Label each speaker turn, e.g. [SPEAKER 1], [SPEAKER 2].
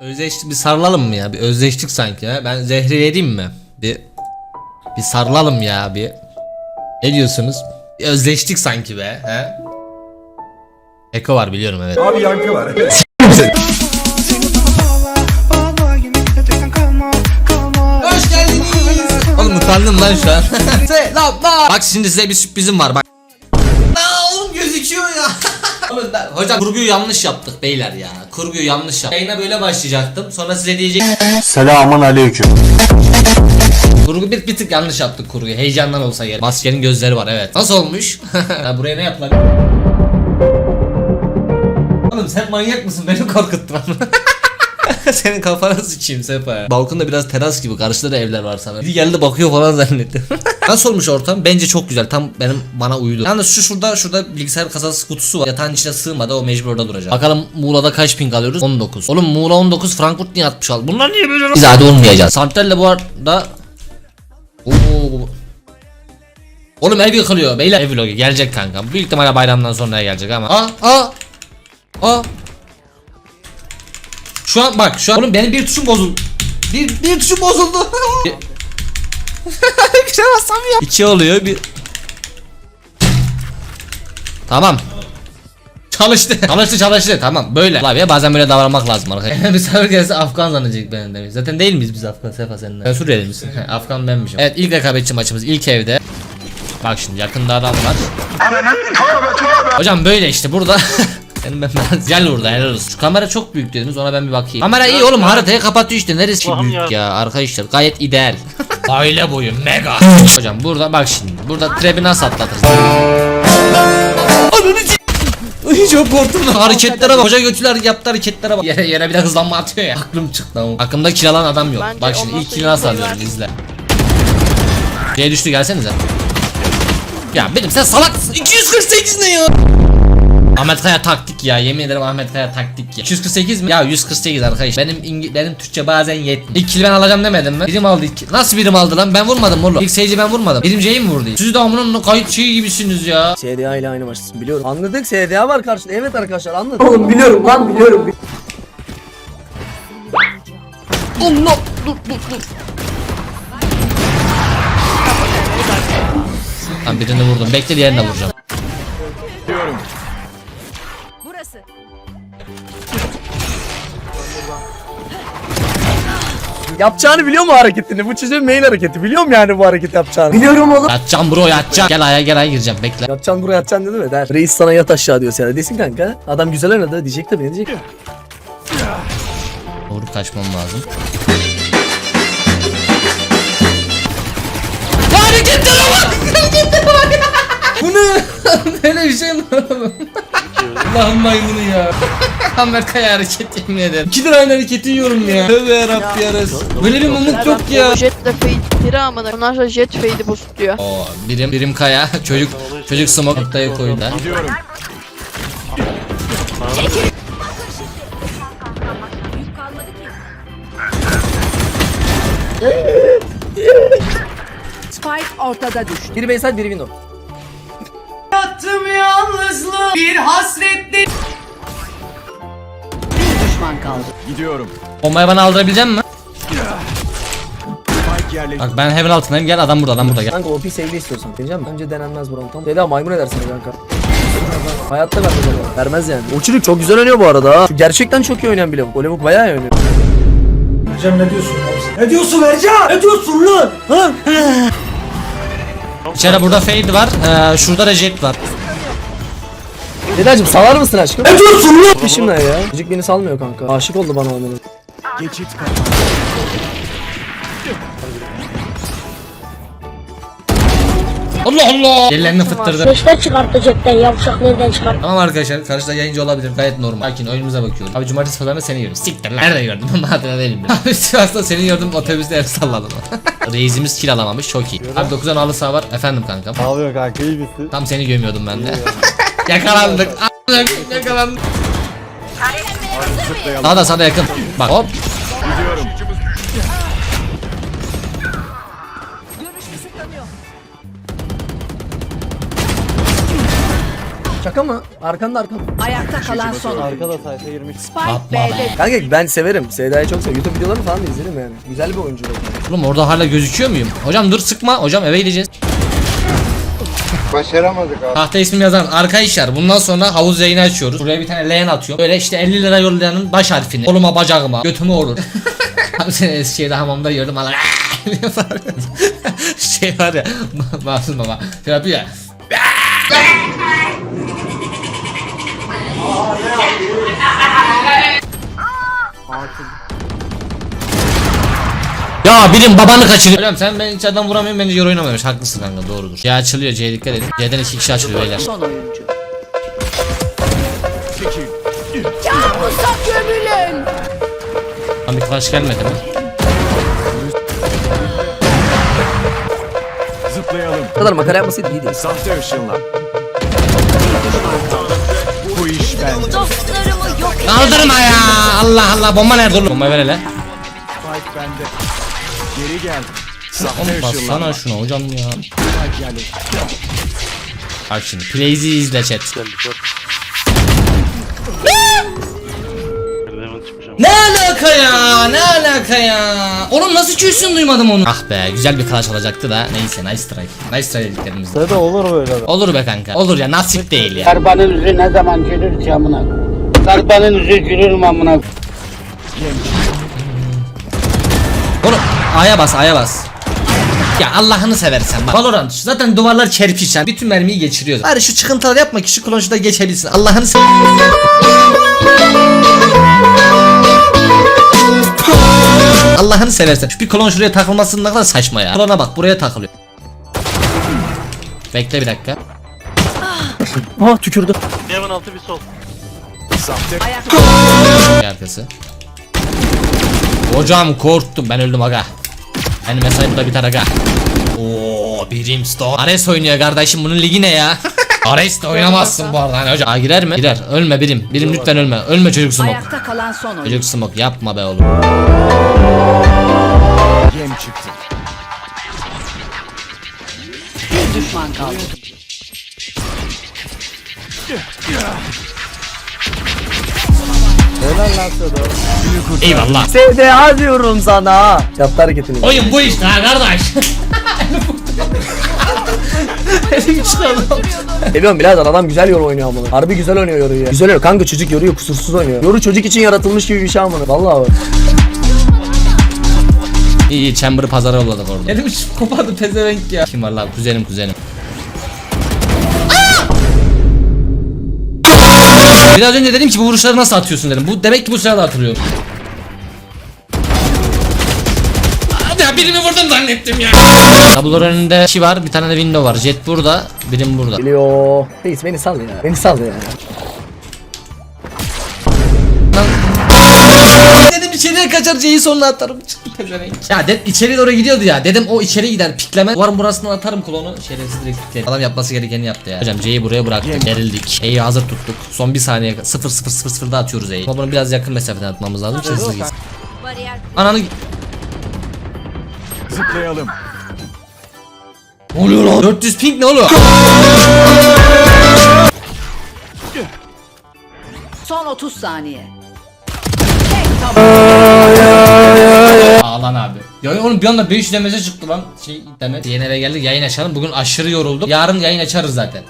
[SPEAKER 1] Özleştik bir sarılalım mı ya? Bir özleştik sanki ya. Ben zehri vereyim mi? Bir bir sarılalım ya bir. Ne diyorsunuz? Bir özleştik sanki be, he? Eko var biliyorum evet.
[SPEAKER 2] Abi yankı var.
[SPEAKER 1] Hoş geldiniz. Oğlum utandım lan şu an. Bak şimdi size bir sürprizim var bak. Oğlum ben- Hocam kurguyu yanlış yaptık beyler ya. Kurguyu yanlış yaptık. Yayına böyle başlayacaktım. Sonra size diyecek
[SPEAKER 3] Selamun aleyküm.
[SPEAKER 1] Kurgu bir, bir tık yanlış yaptık kurguyu. Heyecandan olsa gerek. Maskenin gözleri var evet. Nasıl olmuş? ya buraya ne yaptılar? Oğlum sen manyak mısın? Beni korkuttun. Senin kafana sıçayım Sefa. Balkonda biraz teras gibi karşıda da evler var sana. Biri geldi bakıyor falan zannettim. Nasıl olmuş ortam? Bence çok güzel. Tam benim bana uydu. Yalnız şu şurada şurada bilgisayar kasası kutusu var. Yatağın içine sığmadı o mecbur orada duracak. Bakalım Muğla'da kaç ping alıyoruz? 19. Oğlum Muğla 19 Frankfurt niye 60 aldı? Bunlar niye böyle? Biz hadi olmayacağız. Santral'le bu arada Oo. Oğlum ev yıkılıyor beyler. Ev vlogu gelecek kankam. Büyük ihtimalle bayramdan sonra gelecek ama. Aa aa. Aa. Şu an bak şu an oğlum benim bir tuşum bozuldu. Bir bir tuşum bozuldu. bir şey bassam ya. İki oluyor bir. Tamam. Çalıştı. Çalıştı çalıştı. Tamam böyle. Abi bazen böyle davranmak lazım arkadaşlar. Misafir gelse Afgan zannedecek beni demiş. Zaten değil miyiz biz Afgan Sefa seninle? Sen Suriyeli misin? Afgan benmişim. Evet ilk rekabetçi maçımız ilk evde. Bak şimdi yakında adam var. Hocam böyle işte burada. Gel burada helal olsun. Şu kamera çok büyük dediniz ona ben bir bakayım. Kamera iyi oğlum haritayı kapatıyor işte neresi ki büyük ya. arkadaşlar gayet ideal. Aile boyu mega. Hocam burada bak şimdi burada trebi nasıl atlatırız? Ananı Ay, çok korktum lan. Hareketlere bak. Koca götüler yaptı hareketlere bak. Yere, yere bir de hızlanma atıyor ya. Aklım çıktı ama. Aklımda kiralan adam yok.
[SPEAKER 4] Bence
[SPEAKER 1] bak şimdi ilk
[SPEAKER 4] sonra
[SPEAKER 1] kili nasıl
[SPEAKER 4] ilk
[SPEAKER 1] alıyorum
[SPEAKER 4] boyu
[SPEAKER 1] izle. C düştü gelsenize. Ya benim sen salaksın. 248 ne ya? Ahmet Kaya taktik ya yemin ederim Ahmet Kaya taktik ya 248 mi? Ya 148 arkadaş Benim İngi benim Türkçe bazen yetmiyor İlk kili ben alacağım demedim mi? Birim aldı iki Nasıl birim aldı lan ben vurmadım oğlum İlk seyirci ben vurmadım Birim C'yi mi vurdu? Siz de amının kayıt şeyi gibisiniz ya
[SPEAKER 5] SDA ile aynı maçtasın biliyorum. Anladık SDA var karşıda. Evet arkadaşlar anladık.
[SPEAKER 6] Oğlum biliyorum lan biliyorum.
[SPEAKER 1] Allah dur dur dur Tamam birini vurdum bekle diğerini de vuracağım
[SPEAKER 5] Yapacağını biliyor mu hareketini? Bu çocuğun main hareketi. Biliyor mu yani bu hareketi yapacağını?
[SPEAKER 6] Biliyorum oğlum.
[SPEAKER 1] Yatacağım bro yatacağım Gel aya gel aya gireceğim bekle
[SPEAKER 5] Yapacaksın buraya yatacaksın dedi mi? Der. Reis sana yat aşağı diyor sana. Desin kanka. Adam güzel oynadı. Diyecek tabii ne diyecek?
[SPEAKER 1] Doğru kaçmam lazım Hareketlere bak Hareketlere bak Bu ne? Böyle bir şey mi oğlum? Allah'ın maymunu ya. Ahmet Kaya hareket yemin ederim. İki lira aynı hareketi yiyorum ya. Tövbe yarabbi yarası. Böyle bir mumluk yok ya.
[SPEAKER 4] Jetle fade biri amına. Ondan sonra jet fade'i boostluyor.
[SPEAKER 1] Oo, birim birim kaya çocuk çocuk smoke noktayı koydu. ha.
[SPEAKER 7] Spike ortada düştü.
[SPEAKER 5] Biri Bayside biri Window.
[SPEAKER 7] Bir düşman kaldı.
[SPEAKER 1] Bombayı bana aldırabilecek misin? Bak ben heaven altındayım gel adam burada adam burada gel.
[SPEAKER 5] Kanka OP sevgili istiyorsan. Diyeceğim bence denenmez buram tam. Seda maymun edersin kanka. Hayatta vermez ama. Vermez yani. O çocuk çok güzel oynuyor bu arada ha. Şu gerçekten çok iyi oynayan bir lavuk. O lavuk bayağı iyi oynuyor.
[SPEAKER 2] Ercan ne diyorsun? Ne diyorsun Ercan? Ne diyorsun lan? Ha?
[SPEAKER 1] İçeride burada fade var. Ee, şurada da jet var.
[SPEAKER 5] Sedacım salar mısın aşkım?
[SPEAKER 2] Ne diyorsun lan?
[SPEAKER 5] Peşimden ya. Çocuk beni salmıyor kanka. Aşık oldu bana oynadı.
[SPEAKER 1] Allah Allah. Ellerini fıttırdı.
[SPEAKER 8] Beşler çıkarttı cepten yavşak nereden çıkarttı?
[SPEAKER 1] Tamam arkadaşlar karşıda yayıncı olabilir gayet normal. Sakin oyunumuza bakıyoruz. Abi cumartesi pazarında seni gördüm. Siktir lan. Nerede gördüm? Madene değilim ben. Abi Sivas'ta seni gördüm otobüste el salladım. Reisimiz kill alamamış çok iyi. Abi 9'dan alı sağ var. Efendim kankam.
[SPEAKER 3] Ağlıyor kanka iyi misin?
[SPEAKER 1] Tam seni gömüyordum ben de. Yakalandık. Yakalandık. Daha da sana yakın. Bak hop.
[SPEAKER 5] Şaka mı? Arkanda arkanda.
[SPEAKER 7] Ayakta kalan son oyuncu.
[SPEAKER 3] Arkada sayfa girmiş.
[SPEAKER 7] Spike
[SPEAKER 1] Atma be.
[SPEAKER 7] B'de
[SPEAKER 5] Kanka ben severim. Seda'yı çok seviyorum. YouTube videolarını falan da izlerim yani. Güzel bir oyuncu. bak.
[SPEAKER 1] Oğlum orada hala gözüküyor muyum? Hocam dur sıkma. Hocam eve gideceğiz.
[SPEAKER 3] Başaramadık abi.
[SPEAKER 1] Tahta ismimi yazan arkadaşlar bundan sonra havuz yayını açıyoruz. Buraya bir tane leğen atıyorum. Böyle işte 50 lira yollayanın baş harfini. Koluma bacağıma götüme olur. Abi seni Eskişehir'de hamamda gördüm hala şey var ya Masum baba şey yapıyor ya Ya birim babanı kaçırıyor. Hocam sen ben hiç adam vuramıyorum bence yor oynamamış. Haklısın kanka doğrudur. C açılıyor C'ye dikkat edin. C'den iki kişi açılıyor beyler.
[SPEAKER 7] son oyuncu.
[SPEAKER 1] Tam bir flash gelmedi mi?
[SPEAKER 3] Zıplayalım.
[SPEAKER 5] Bu kadar makara yapmasaydı iyiydi.
[SPEAKER 3] Sahte ışınla. Bu iş bende.
[SPEAKER 1] Kaldırma ya. Allah Allah bomba nerede oğlum? Bomba ver hele.
[SPEAKER 3] Spike bende. Geri gel.
[SPEAKER 1] Oğlum bassana şuna hocam ya.
[SPEAKER 3] Spike.
[SPEAKER 1] Bak şimdi Plays'i izle chat. Ne alaka ya? Ne alaka ya? Oğlum nasıl çözsün duymadım onu. Ah be güzel bir kalaş olacaktı da. Neyse nice try. Nice try dediklerimizde.
[SPEAKER 3] Seda olur böyle.
[SPEAKER 1] Olur be kanka. Olur ya nasip değil ya.
[SPEAKER 6] Sarbanın yüzü ne zaman gülür ki amına? Sarbanın yüzü gülür mü amına?
[SPEAKER 1] Oğlum A'ya bas A'ya bas. Ya Allah'ını seversen bak. Valorant zaten duvarlar çerpişen. Bütün mermiyi geçiriyoruz. Bari şu çıkıntıları yapma ki şu klonşu da geçebilsin. Allah'ını se Allah'ını seversen. Şu bir klon şuraya takılmasının ne kadar saçma ya. Klona bak buraya takılıyor. Bekle bir dakika.
[SPEAKER 5] Ah tükürdü.
[SPEAKER 3] Sahte
[SPEAKER 1] Bir arkası. Hocam korktum ben öldüm aga. Benim mesajım da biter aga. Oo Brimstone. Ares oynuyor kardeşim bunun ligi ne ya? Ares de oynamazsın bu arada hani hocam. Aa girer mi? Girer. Ölme Birim. Birim lütfen ölme. Ölme çocuk smoke.
[SPEAKER 7] Ayakta kalan son oyuncu.
[SPEAKER 1] Çocuk smoke yapma be oğlum.
[SPEAKER 3] yem çıktı.
[SPEAKER 7] Bir düşman kaldı.
[SPEAKER 1] Eyvallah.
[SPEAKER 5] Seda diyorum sana. Yaptı hareketini.
[SPEAKER 1] Oyun bu işte ha kardeş. Elim çıkardı.
[SPEAKER 5] Seviyorum birader adam güzel yoru oynuyor amına. Harbi güzel oynuyor yoruyu ya. Güzel oynuyor kanka çocuk yoruyor kusursuz oynuyor. Yoru çocuk için yaratılmış gibi bir şey amına. Vallahi bak.
[SPEAKER 1] İyi iyi Chamber'ı pazara yolladık orada. Elim kopardı pezevenk ya. Kim var lan kuzenim kuzenim. Biraz önce dedim ki bu vuruşları nasıl atıyorsun dedim. Bu demek ki bu sırada atılıyor. Vurdum zannettim ya. Tablolar önünde kişi var, bir tane de window var. Jet burada, birim burada.
[SPEAKER 5] Geliyor. Reis beni sal ya. Beni sal ya.
[SPEAKER 1] Dedim içeriye kaçar C'yi sonuna atarım. Ya dedim içeri doğru gidiyordu ya. Dedim o içeri gider pikleme. Duvarın burasından atarım klonu. Şerefsiz direkt pikledi. Adam yapması gerekeni yaptı ya. Hocam C'yi buraya bıraktık. Gerildik. E'yi hazır tuttuk. Son bir saniye 0 0 0 0'da atıyoruz E'yi. Ama bunu biraz yakın mesafeden atmamız lazım. Hızlı gitsin. Ananı
[SPEAKER 3] Zıplayalım.
[SPEAKER 1] Ne oluyor lan? 400 ping ne oluyor?
[SPEAKER 7] Son 30 saniye.
[SPEAKER 1] Ağlan abi. Ya oğlum bir anda 500 demece çıktı lan. Şey demet. Yeni eve geldik yayın açalım. Bugün aşırı yorulduk. Yarın yayın açarız zaten.